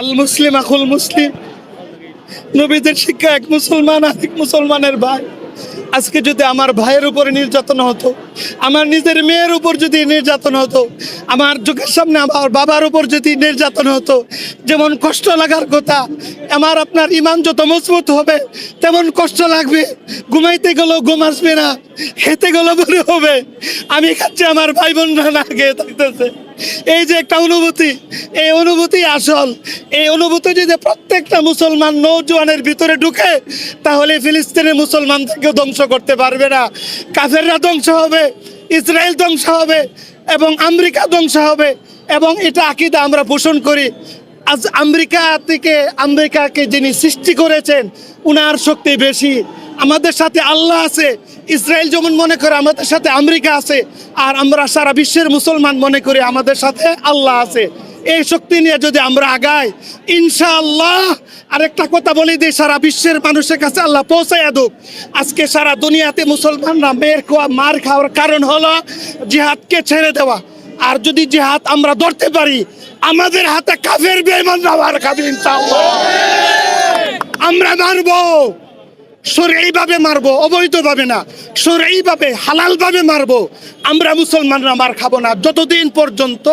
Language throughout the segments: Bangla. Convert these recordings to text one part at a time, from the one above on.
আল মুসলিম আকুল মুসলিম। নবীদের শিক্ষা এক মুসলমান আরেক মুসলমানের ভাই। আজকে যদি আমার ভাইয়ের উপরে নির্যাতন হতো আমার নিজের মেয়ের উপর যদি নির্যাতন হতো, আমার চোখের সামনে আমার বাবার উপর যদি নির্যাতন হতো, যেমন কষ্ট লাগার কথা, আমার আপনার ইমান যত মজবুত হবে, তেমন কষ্ট লাগবে। ঘুমাইতে গেলেও ঘুম আসবে না, খেতে গেলেও মনে হবে। আমি খাচ্ছি আমার ভাই বোনরা না থাকতেছে। এই যে একটা অনুভূতি, এই অনুভূতি আসল। এই অনুভূতি যদি প্রত্যেকটা মুসলমান নৌজওয়ানের ভিতরে ঢুকে, তাহলে ফিলিস্তিনের মুসলমানদেরকে ধ্বংস করতে পারবে না। কাফেররা ধ্বংস হবে ইসরায়েল ধ্বংস হবে এবং আমেরিকা ধ্বংস হবে এবং এটা আকিদা আমরা পোষণ করি। আজ আমেরিকা থেকে আমেরিকাকে যিনি সৃষ্টি করেছেন, উনার শক্তি বেশি। আমাদের সাথে আল্লাহ আছে, ইসরায়েল যেমন মনে করে আমাদের সাথে আমেরিকা আছে, আর আমরা সারা বিশ্বের মুসলমান মনে করি আমাদের সাথে আল্লাহ আছে। এই শক্তি নিয়ে যদি আমরা আগাই, ইনশাআল্লাহ আরেকটা কথা বলি দিই, সারা বিশ্বের মানুষের কাছে আল্লাহ পৌঁছাইয়া দুক। আজকে সারা দুনিয়াতে মুসলমানরা মেয়ের খাওয়া মার খাওয়ার কারণ হলো জিহাদকে ছেড়ে দেওয়া। আর যদি জিহাদ আমরা ধরতে পারি, আমাদের হাতে কাফের বেমান আমরা মারবো। সরাইভাবে মারবো, অবৈধভাবে না। সরাইভাবে হালালভাবে মারবো। আমরা মুসলমানরা মার খাব না। যতদিন পর্যন্ত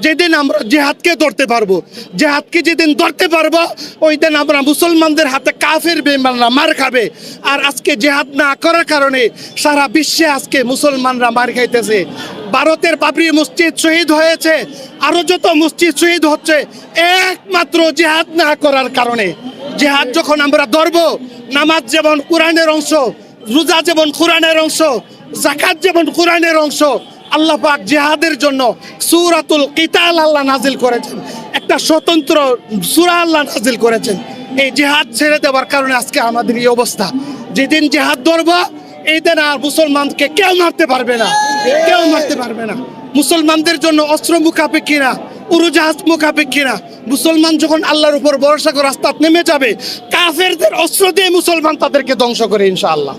যেদিন আমরা জেহাদকে ধরতে পারব, জেহাদকে যেদিন ধরতে পারব, ওই দিন আমরা মুসলমানদের হাতে কাফের বেমানরা মার খাবে। আর আজকে জেহাদ না করার কারণে সারা বিশ্বে আজকে মুসলমানরা মার খাইতেছে। ভারতের বাবরি মসজিদ শহীদ হয়েছে। আরও যত মসজিদ শহীদ হচ্ছে, একমাত্র জেহাদ না করার কারণে। জেহাদ যখন আমরা ধরবো, নামাজ যেমন কোরআনের অংশ, রোজা যেমন কোরআনের অংশ জাকাত যেমন কোরআনের অংশ, আল্লাহ পাক জেহাদের জন্য সুরাতুল কিতাল আল্লাহ নাজিল করেছেন। একটা স্বতন্ত্র সুরা আল্লাহ নাজিল করেছেন। এই জেহাদ ছেড়ে দেওয়ার কারণে আজকে আমাদের এই অবস্থা। যেদিন জেহাদ ধরবো, এই দিন আর মুসলমানকে কেউ মারতে পারবে না। কেউ মারতে পারবে না। মুসলমানদের জন্য অস্ত্র মুখাপেক্ষী না উড়োজাহাজ মুখাপেক্ষী না মুসলমান যখন আল্লাহর উপর ভরসা করে রাস্তা নেমে যাবে, কাফেরদের অস্ত্র দিয়ে মুসলমান তাদেরকে ধ্বংস করে ইনশাআল্লাহ।